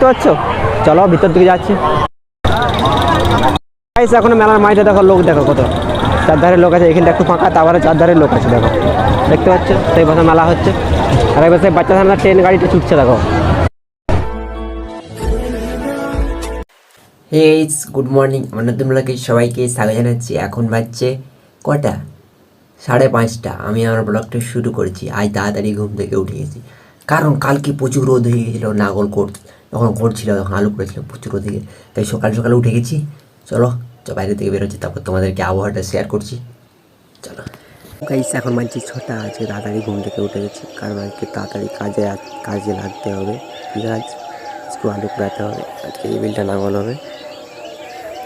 দেখতে পাচ্ছ? চলো ভিতর দিকে যাচ্ছি। এখন মেলার মাঠে দেখো, লোক দেখো কত। চারধারে লোক আছে, এখানটা একটু ফাঁকা, তারপরে চারধারে লোক আছে, দেখো। দেখতে পাচ্ছ? সেই বছর মেলা হচ্ছে। আর এই বছর বাচ্চা সামনে ট্রেন গাড়িটা ছুটছে, দেখো। হেইস গুড মর্নিং আমার নতুন সবাইকে স্বাগত জানাচ্ছি। এখন বাজছে কটা? সাড়ে পাঁচটা। আমি আমার ব্লগটা শুরু করেছি। আজ তাড়াতাড়ি ঘুম থেকে উঠে গেছি। কারণ কালকে প্রচুর রোদ হয়ে গেছিল নাগল যখন করছিল তখন আলু করেছিল প্রচুর হয়ে তাই সকাল সকালে উঠে গেছি। চলো বাইরে থেকে বেরোচ্ছি, তারপর তোমাদেরকে আবহাওয়াটা শেয়ার করছি। চলো। এখন মানছি ছটা, আজকে তাড়াতাড়ি ঘুম থেকে উঠে গেছি, কারণ আজকে তাড়াতাড়ি কাজে কাজে লাগতে হবে। ঠিক আজকে আলু কুড়াতে হবে, আজকে এই বিলটা হবে।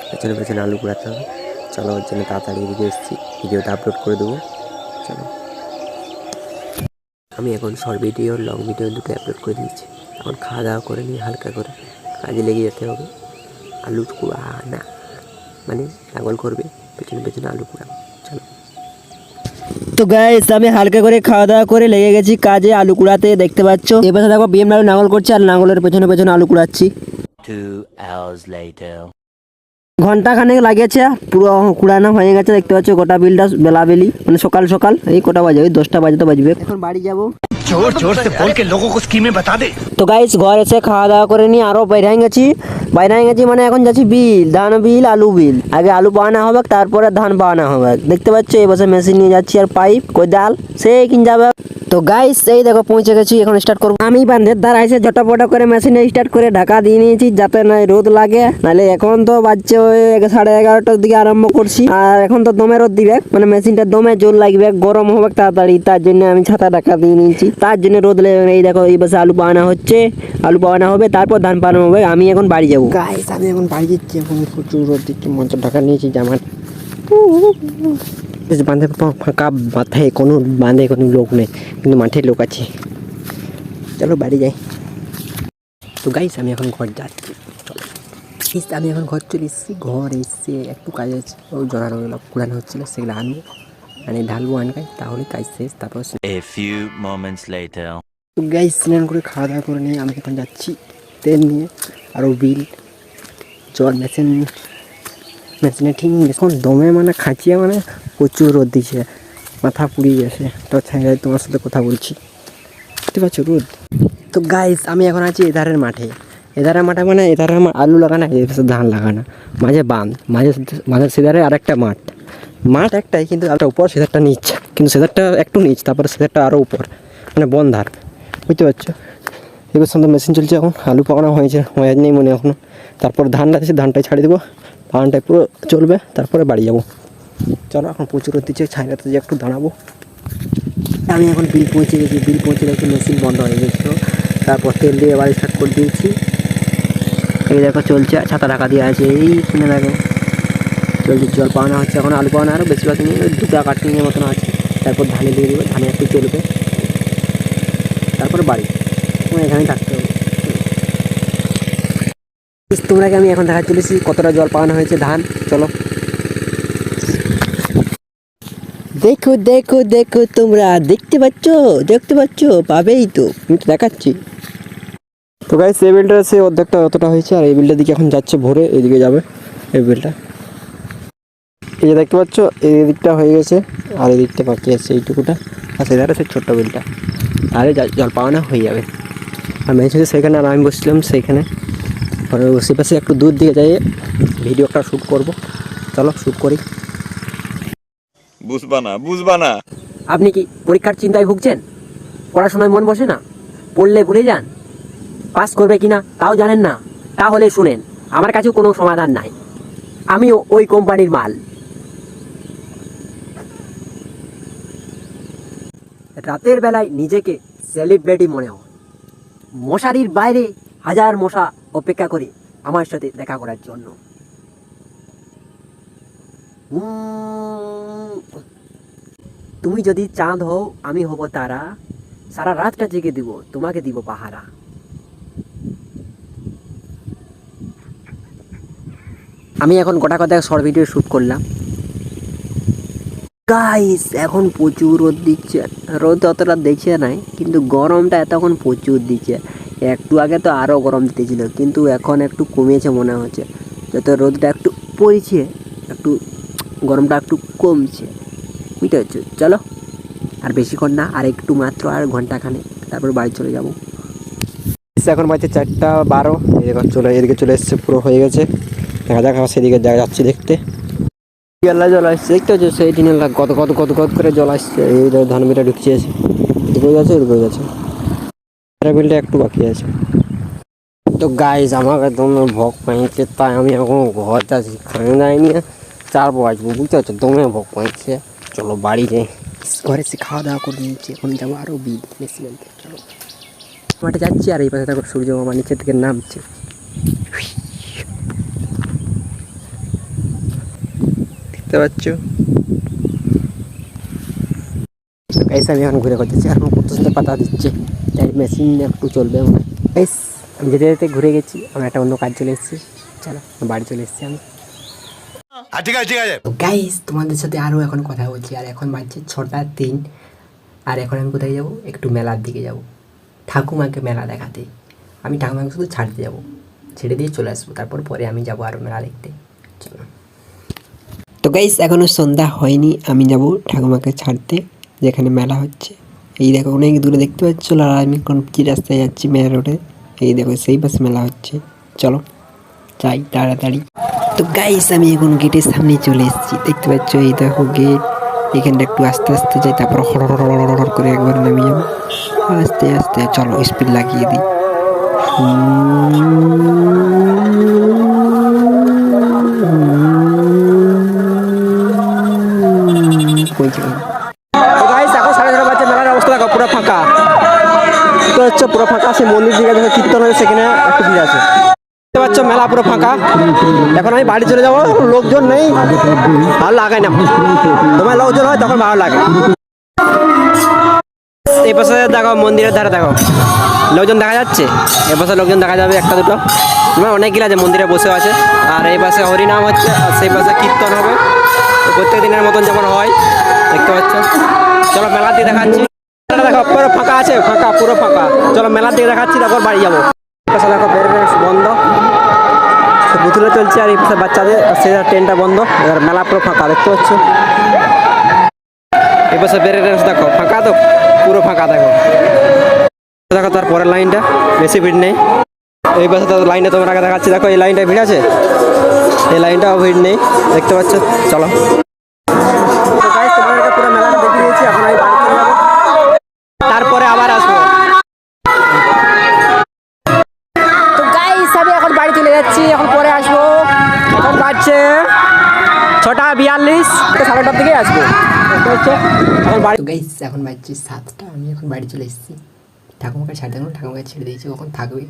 পেছনে পেছনে আলু কুড়াতে হবে। চলো, ওর জন্য তাড়াতাড়ি এদিকে এসেছি, ভিডিওটা আপলোড করে দেবো। চলো। আমি এখন শর্ট ভিডিও লং ভিডিও দুটো আপলোড করে দিয়েছি। এখন খাওয়া দাওয়া করে নিয়ে হালকা করে কাজে লেগে যেতে হবে। আলু কুড়া না। মানে লাঙ্গল করবে পেছনে পেছনে আলু কুড়া চলো। তো গাইস আমি হালকা করে খাওয়া দাওয়া করে লেগে গেছি কাজে আলু কুড়াতে দেখতে পাচ্ছ? এবার দেখো বিএম বিএমডাব্লিউ নাঙল করছে আর নাঙলের পেছনে পেছনে আলু কুড়াচ্ছি Two hours later. ঘণ্টা খানেক লাগিয়েছে পুরো কুড়ানো হয়ে গেছে দেখতে পাচ্ছ গোটা বিলটা বেলাবেলি মানে সকাল সকাল এই কটা বাজে ওই দশটা বাজে তো বাজবে। এখন বাড়ি যাব। ज़ोर मतलब ज़ोर से बोल के लोगों को स्कीमें बता दे। तो गाइस घर से खावा दावा करे नहीं आरो बैठाई मैंने बिल धान आलू बिल। आगे आलू बहाना होगा देखते बच्चे बस मेसिन नहीं जा पाइप कोई डाल से किन जाबा তো গাইস এই দেখো পৌঁছে গেছি এখন স্টার্ট করব। আমি বান্ধের দ্বারা এসে ঝটাপটা করে মেশিনে স্টার্ট করে ঢাকা দিয়ে নিয়েছি যাতে না রোদ লাগে। নাহলে এখন তো বাজছে ওই সাড়ে এগারোটার দিকে আরম্ভ করছি। আর এখন তো দমে রোদ দিবে মানে মেশিনটা দমে জোর লাগবে গরম হবে তাড়াতাড়ি তার জন্য আমি ছাতা ঢাকা দিয়ে নিয়েছি। তার জন্য রোদ লেগে এই দেখো এই বসে আলু পাওয়ানো হচ্ছে আলু পাওয়ানো হবে তারপর ধান পাওয়ানো হবে আমি এখন বাড়ি যাব। গাইস আমি এখন বাড়ি যাচ্ছি এখন প্রচুর রোদ দিচ্ছি মঞ্চ ঢাকা নিয়েছি জামার বাঁধে ফাঁকা মাথায় কোনো বাঁধে কোনো লোক নেই কিন্তু মাঠে লোক আছে। চলো বাড়ি যাই। তো গাইস আমি এখন ঘর যাচ্ছি। চলো। ইস, আমি এখন ঘর চলে এসেছি। ঘর এসে একটু কাজ আছে। ওই জনারগুলো কুড়ানো হচ্ছিল সেগুলো আনব। মানে ঢালবো আনকাই তাহলে কাজ শেষ তারপর A few moments later. তো গাইস স্নান করে খাওয়া দাওয়া করে নিয়ে আমি এখন যাচ্ছি। তেল নিয়ে আরও বিল জল মেশিন মেশিনে ঠিক এখন দমে মানে খাঁচিয়ে মানে প্রচুর রোদ দিচ্ছে, মাথা পুড়িয়ে গেছে। তো ছাই তোমার সাথে কথা বলছি। বুঝতে পারছ রোদ? তো গাইস আমি এখন আছি এধারের মাঠে। এধারের মাঠে মানে এধারে আমার আলু লাগানো পাশে ধান লাগানো। মাঝে বাঁধ, মাঝে মাঝে সেধারে আরেকটা মাঠ। মাঠ একটাই, কিন্তু একটা উপর, সেধারটা নিচ। কিন্তু সেধারটা একটু নিচ, তারপরে সেধারটা আরও উপর। মানে বন্ধার। বুঝতে পারছ? এবার সন্ধ্যা মেশিন চলছে এখন, আলু পাকানো হয়েছে, হয়ে নেই মনে এখনও তারপর ধানটা আছে, ধানটাই ছাড়িয়ে দেবো। ধানটাই পুরো চলবে, তারপরে বাড়ি যাব। চলো, এখন প্রচুর দিচ্ছে ছাইরাতে যে একটু দাঁড়াবো। আমি এখন বিল পৌঁছে গেছি, বিল পৌঁছে গেছি, মেশিন বন্ধ হয়ে গেছিল তারপর তেল দিয়ে এবার স্টার্ট করে দিয়েছি। এই দেখো, চলছে, ছাতা ঢাকা দিয়ে আছে, এই কিনে দেখো। চলছে, জল পাওয়ানো হচ্ছে, এখন আলু পাওয়ানো আরও বেশিরভাগ নিয়ে দুটো কাটিংয়ের মতন আছে। তারপর ধানে দিয়ে দেবে, ধানে একটু চলবে। তারপরে বাড়ি, এখানেই থাকতে হবে। তোমরাকে আমি এখন দেখা চলেছি কতটা জল পাওয়ানো হয়েছে ধান। চলো। দেখো দেখো দেখো তোমরা দেখতে পাচ্ছ? দেখতে পাচ্ছ? পাবেই তো। আমি তো দেখাচ্ছি। তো গাইস এই বিলটা সে অর্ধেকটা অতটা হয়েছে আর এই বিলটার দিকে এখন যাচ্ছে ভোরে এইদিকে যাবে এই বিলটা এই যে দেখতে পাচ্ছ এই দিকটা হয়ে গেছে আর এই দিকটা বাকি আছে এইটুকুটা। আর সেধারে সেই ছোট্ট বিলটা আরে জল- পাওয়ানো হয়ে যাবে। আর হচ্ছে সেখানে আর আমি বসছিলাম সেইখানে আর সে পাশে একটু দূর দিকে যাই ভিডিওটা শ্যুট করব। চলো শ্যুট করি। বুঝবা না বুঝবা না। আপনি কি পরীক্ষার চিন্তায় ভুগছেন? পড়াশোনায় মন বসে না? পড়লে ভুলে যান? পাস করবে কিনা তাও জানেন না? তাহলে শুনেন আমার কাছেও কোনো সমাধান নাই। আমিও ওই কোম্পানির মাল। রাতের বেলায় নিজেকে সেলিব্রিটি মনে হয় মশারির বাইরে হাজার মশা অপেক্ষা করে আমার সাথে দেখা করার জন্য। তুমি যদি চাঁদ হও, আমি হব তারা। সারা রাতটা জেগে দিব, তোমাকে দিব পাহারা। আমি এখন গোটা কথা শর্ট ভিডিও শ্যুট করলাম। গাইস এখন প্রচুর রোদ দিচ্ছে। রোদ অতটা দেখছে নাই, কিন্তু গরমটা এতক্ষণ প্রচুর দিচ্ছে। একটু আগে তো আরও গরম দিতেছিল কিন্তু এখন একটু কমেছে মনে হচ্ছে। যত রোদটা একটু পড়েছে একটু গরমটা একটু কমছে। বুঝতে পারছ? চলো আর বেশিক্ষণ না আর একটু মাত্র আর ঘন্টাখানে তারপর বাড়ি চলে যাব। এখন বাজছে চারটা বারো এদিকে চলে এদিকে চলে এসছে পুরো হয়ে গেছে। দেখা যাক সেদিকে যা যাচ্ছি দেখতে। জল জল আসছে দেখতে হচ্ছে সেই দিনের কত কত কত কত করে জল আসছে। এই ধান বিটা ঢুকছে এদিকে যাচ্ছে এদিকে যাচ্ছে বিলটা একটু বাকি আছে তো গাইজ আমাকে দমে ভোগ পাইছে তাই আমি এখন ঘর যাচ্ছি খানে যাইনি চার বাজবো বুঝতে পারছ দমে ভোগ পাইছে। চলো বাড়ি যাই। ঘরে এসে খাওয়া দাওয়া করে নিয়েছি এখন যাব আরও বিল বেশি চলো। মাঠে যাচ্ছি আর এই পাশে দেখো সূর্য মামা নিচের থেকে নামছে। দেখতে পাচ্ছ? গাইস আমি এখন ঘুরে করতেছি। এখন কত সুন্দর পাতা দিচ্ছে। তাই মেশিন একটু চলবে আমার গাইস আমি যেতে যেতে ঘুরে গেছি। আমার একটা অন্য কাজ চলে এসেছি। চলো বাড়ি চলে এসেছি আমি। ঠিক আছে গাইস তোমাদের সাথে আরও এখন কথা বলছি। আর এখন বাজছে ছটা তিন। আর এখন আমি কোথায় যাব? একটু মেলার দিকে যাব। ঠাকুমাকে মেলা দেখাতে। আমি ঠাকুমাকে শুধু ছাড়তে যাব। ছেড়ে দিয়ে চলে আসব। তারপর পরে আমি যাব আরও মেলা দেখতে। চলো। তো গাইস এখনও সন্ধ্যা হয়নি। আমি যাব ঠাকুমাকে ছাড়তে। যেখানে মেলা হচ্ছে। এই দেখো, অনেক দূরে দেখতে পাচ্ছ আর আমি কোন কি রাস্তায় যাচ্ছি মেলা রোডে। এই দেখো, সেই পাশে মেলা হচ্ছে। চলো, যাই তাড়াতাড়ি। তো গাইস আমি এখন গেটের সামনে চলে এসেছি। দেখতে পাচ্ছ, এই দেখো গেট এখানটা একটু আস্তে আস্তে যাই, তারপর হড় করে একবার নামিয়ে যাব আস্তে আস্তে চলো স্পিড লাগিয়ে দিই এখন পুরো ফাঁকা। তো হচ্ছে পুরো ফাঁকা, সেই মন্দির দিকে যখন কীর্তন হয়েছে, সেখানে একটু ভিড় আছে। দেখতে পাচ্ছ মেলা পুরো ফাঁকা। এখন আমি বাড়ি চলে যাব, লোকজন নেই, ভালো লাগে না। তোমার লোকজন হয়, তখন ভালো লাগে। এই পাশে দেখো, মন্দিরের ধারে দেখো। লোকজন দেখা যাচ্ছে? এ পাশে লোকজন দেখা যাবে একটা দুটো। তোমার অনেকগুলো আছে, মন্দিরে বসে আছে। আর এই পাশে হরিনাম হচ্ছে, আর সেই পাশে কীর্তন হবে। প্রত্যেক দিনের মতন যেমন হয়, দেখতে পাচ্ছ। চলো মেলাতে দেখাচ্ছি। দেখো, পুরো ফাঁকা আছে, ফাঁকা, পুরো ফাঁকা। চলো মেলার দিকে দেখাচ্ছি, তারপর বাড়ি যাব। পাশে দেখো বন্ধ। বুথুলে চলছে আর এই পাশে বাচ্চাদের সেই ট্রেনটা বন্ধ। এবার মেলা পুরো ফাঁকা, দেখতে পাচ্ছ? এই পাশে বের বের দেখো, ফাঁকা তো, পুরো ফাঁকা, দেখো। দেখো, তার পরের লাইনটা, বেশি ভিড় নেই। এই পাশে তো লাইনটা তোমার আগে দেখাচ্ছি, দেখো, এই লাইনটা ভিড় আছে? এই লাইনটাও ভিড় নেই, দেখতে পাচ্ছ? চলো। যাচ্ছি, এখন পরে আসব। এখন বাজছে ছটা বিয়াল্লিশ সাড়ে দিকে আসব। এখন বাড়ি এখন সাতটা, আমি এখন বাড়ি চলে এসেছি। ঠাকুমাকে ছাড়তে গেলাম ঠাকুমাকে ছেড়ে দিয়েছি ওখানে থাকবে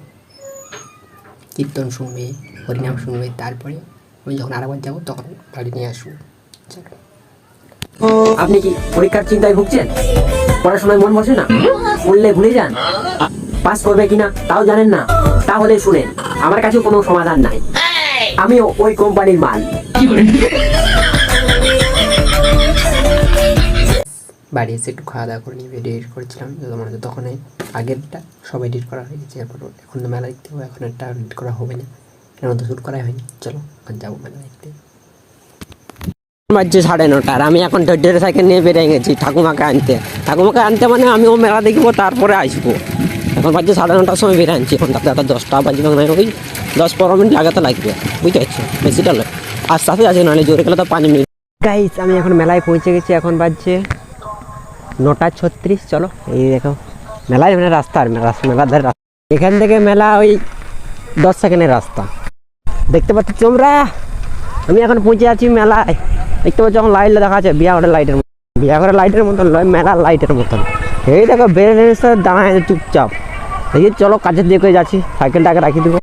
কীর্তন শুনবে, হরিনাম শুনবে, তারপরে আমি যখন আরেকবার যাব তখন বাড়ি নিয়ে আসব। আপনি কি পরীক্ষার চিন্তায় ভুগছেন? পড়াশোনায় মন বসে না? পড়লে ভুলে যান? পাস করবে কিনা তাও জানেন না। তাহলে শুনেন আমার কাছে কোনো সমাধান নাই। আমিও ওই কোম্পানির মাল। বাড়ি এসে একটু খাওয়া দাওয়া করে নিয়ে ভিডিও এডিট করেছিলাম। যত মনে হচ্ছে তখন এই আগেরটা সব এডিট করা হয়ে গেছে। এরপর এখন তো মেলা দেখতে হবে এখন একটা এডিট করা হবে না। এখন তো শ্যুট করাই হয়নি। চলো এখন যাব মেলা দেখতে। বাজছে সাড়ে নটা আর আমি এখন ডেড় সাইকেল নিয়ে বেরিয়ে গেছি ঠাকুমাকে আনতে। ঠাকুমাকে আনতে মানে আমিও মেলা দেখব তারপরে আসব। এখন বাজছে সাড়ে নটার সময় বেরিয়ে আনছি। এখন তাতে একটা দশটা বাজবে ওই দশ পনেরো মিনিট আগে তো লাগবে, বুঝতে পারছ? বেশিটা নয়। আস্তে আস্তে যাচ্ছে নাহলে জোরে গেলে তো পাঁচ মিনিট। গাইস আমি এখন মেলায় পৌঁছে গেছি, এখন বাজছে নটা ছত্রিশ, চলো, এই দেখো। মেলায় মানে রাস্তার মেলা- মেলার ধারে রাস্তা। এখান থেকে মেলা ওই দশ সেকেন্ডের রাস্তা। দেখতে পাচ্ছ তোমরা? আমি এখন পৌঁছে আছি মেলায়। দেখতে পাচ্ছ এখন লাইট দেখা আছে বিয়া ঘরের লাইটের বিয়া ঘরের লাইটের মতন নয়, মেলার লাইটের মতন। এই দেখো বেড়ে দাঁড়ায় চুপচাপ। দেখি চলো কাছের দিকে যাচ্ছি, সাইকেলটাকে রাখি দেবো।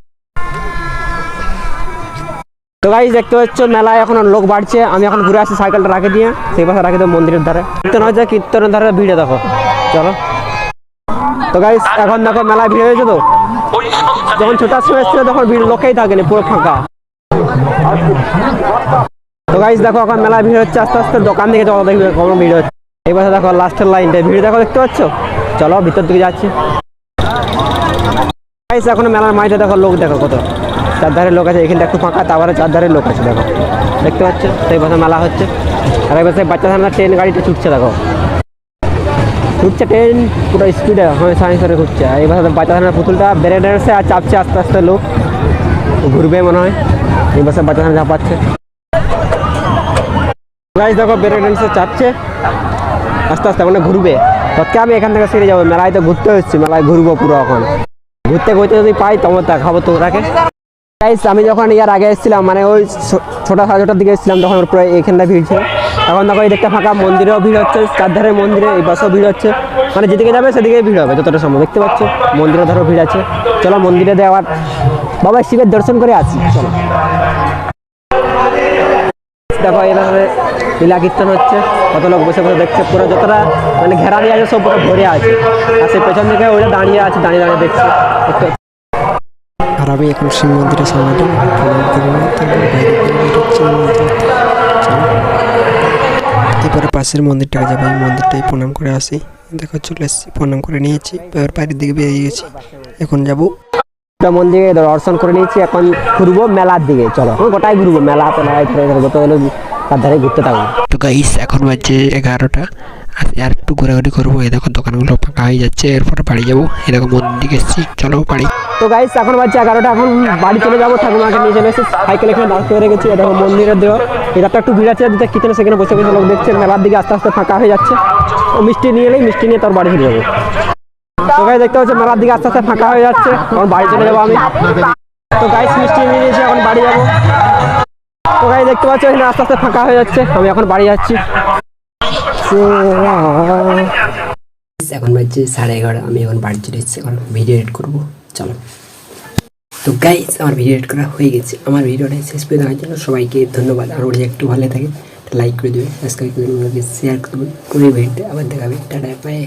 তো গাইজ দেখতে পাচ্ছ, মেলায় এখন লোক বাড়ছে, আমি এখন ঘুরে আসছি সাইকেলটা রাখে দিয়ে, সেই পাশে রাখে দেবো মন্দিরের ধারে। কীর্তন হয়েছে, কীর্তনের ধারে ভিড়ে দেখো। চলো। তো গাইজ এখন দেখো মেলায় ভিড় হয়েছে তো। যখন ছোটার সময় এসেছিল, তখন ভিড় লোকেই থাকেনি, পুরো ফাঁকা। তো গাইজ দেখো এখন মেলায় ভিড় হচ্ছে, আস্তে আস্তে দোকান থেকে চলো দেখবে কখন ভিড় হচ্ছে। এই পাশে দেখো লাস্টের লাইনটা ভিড় দেখো, দেখতে পাচ্ছ? চলো, ভিতর দিকে যাচ্ছি। গাইস এখন মেলার মাইতে দেখো, লোক দেখো কত। চারধারে লোক আছে, এখানটা একটু ফাঁকা, তারপরে চারধারে লোক আছে, দেখো। দেখতে পাচ্ছ? সেই পাশে মেলা হচ্ছে। আর এই পাশে বাচ্চা ধারণা ট্রেন, গাড়িটা ছুটছে, দেখো। ছুটছে ট্রেন, পুরো স্পিডে হয় সায়েন্স করে ঘুরছে। এই পাশে বাচ্চা ধারণা পুতুলটা বেড়ে আর চাপছে আস্তে আস্তে লোক। ঘুরবে মনে হয়। এই পাশে বাচ্চা ধারণা ঝাঁপাচ্ছে। দেখো, বেড়ে ডেন্সে চাপছে। আস্তে আস্তে মানে ঘুরবে। সত্যি আমি এখান থেকে সেরে যাব, মেলায় তো ঘুরতে হচ্ছে মেলায় ঘুরবো পুরো এখন। ঘুরতে ঘুরতে যদি পাই তখন তা খাব তো ওরাকে গাইস আমি যখন ইয়ার আগে এসেছিলাম মানে ওই ছোটা সাড়ে ছটার দিকে এসেছিলাম, তখন পুরো এখানটা ভিড় ছিল। এখন দেখো, এই দেখতে ফাঁকা, মন্দিরেও ভিড় হচ্ছে, চারধারে মন্দিরে, এই বাসেও ভিড় হচ্ছে। মানে যেদিকে যাবে সেদিকে ভিড় হবে, যতটা সম্ভব, দেখতে পাচ্ছ? মন্দিরে ধরো ভিড় আছে। চলো মন্দিরে দেওয়ার বাবা, শিবের দর্শন করে আসি, চলো। দেখো এভাবে লীলা কীর্তন হচ্ছে, কত লোক বসে বসে দেখছে, পুরো যতটা মানে ঘেরা দিয়ে আছে, সব পুরো ভরে আছে। আর সেই পেছন দিকে ওটা দাঁড়িয়ে আছে, দাঁড়িয়ে দাঁড়িয়ে দেখছে। আর আমি এখন শিব মন্দিরের বেরোচ্ছি এরপরে পাশের মন্দিরটাকে যাব এই মন্দিরটাই প্রণাম করে আসি। দেখো, চলে এসেছি, প্রণাম করে নিয়েছি, এবার বাইরের দিকে বেরিয়ে গেছি। এখন যাব মন্দিরে দর্শন করে নিয়েছি এখন ঘুরবো মেলার দিকে চলো। গোটাই ঘুরবো মেলা ঘুরে যত হলো তার ধারে ঘুরতে থাকব। তো গাইস এখন বাজছে এগারোটা আর একটু ঘোরাঘুরি করব এই দেখো দোকানগুলো ফাঁকা হয়ে যাচ্ছে এরপরে বাড়ি যাব এরকম মন্দির দিকে এসেছি চলো বাড়ি। তো গাইস এখন বাজছে এগারোটা এখন বাড়ি চলে যাব ঠাকুমাকে নিয়ে চলে এসেছি সাইকেল এখানে দাঁড় করে রেখেছি এই দেখো মন্দিরের দেওয়া এটা তো একটু ভিড় আছে যেটা কিচেনে সেখানে বসে বসে লোক দেখছে মেলার দিকে আস্তে আস্তে ফাঁকা হয়ে যাচ্ছে। ও মিষ্টি নিয়ে এলেই মিষ্টি নিয়ে তোর বাড়ি ফিরে যাব। তো গাইস দেখতে পাচ্ছি মেলার দিকে আস্তে আস্তে ফাঁকা হয়ে যাচ্ছে। এখন বাড়ি চলে যাব আমি। তো গাইস মিষ্টি নিয়ে নিয়েছি, এখন বাড়ি যাব। তো দেখতে পাচ্ছি এখানে আস্তে আস্তে ফাঁকা হয়ে যাচ্ছে। আমি এখন বাড়ি যাচ্ছি। এখন বাজছে সাড়ে এগারো, আমি এখন বাড়ি চলে এসেছি। এখন ভিডিও এডিট করব। চলো। তো গাইস আমার ভিডিও এডিট করা হয়ে গেছে। আমার ভিডিওটা শেষ পেয়ে দেওয়ার জন্য সবাইকে ধন্যবাদ। আর যদি একটু ভালো থাকে লাইক করে দেবে সাবস্ক্রাইব করে দেবে শেয়ার করে ভিডিওতে আবার দেখাবে। টাটা পায়ে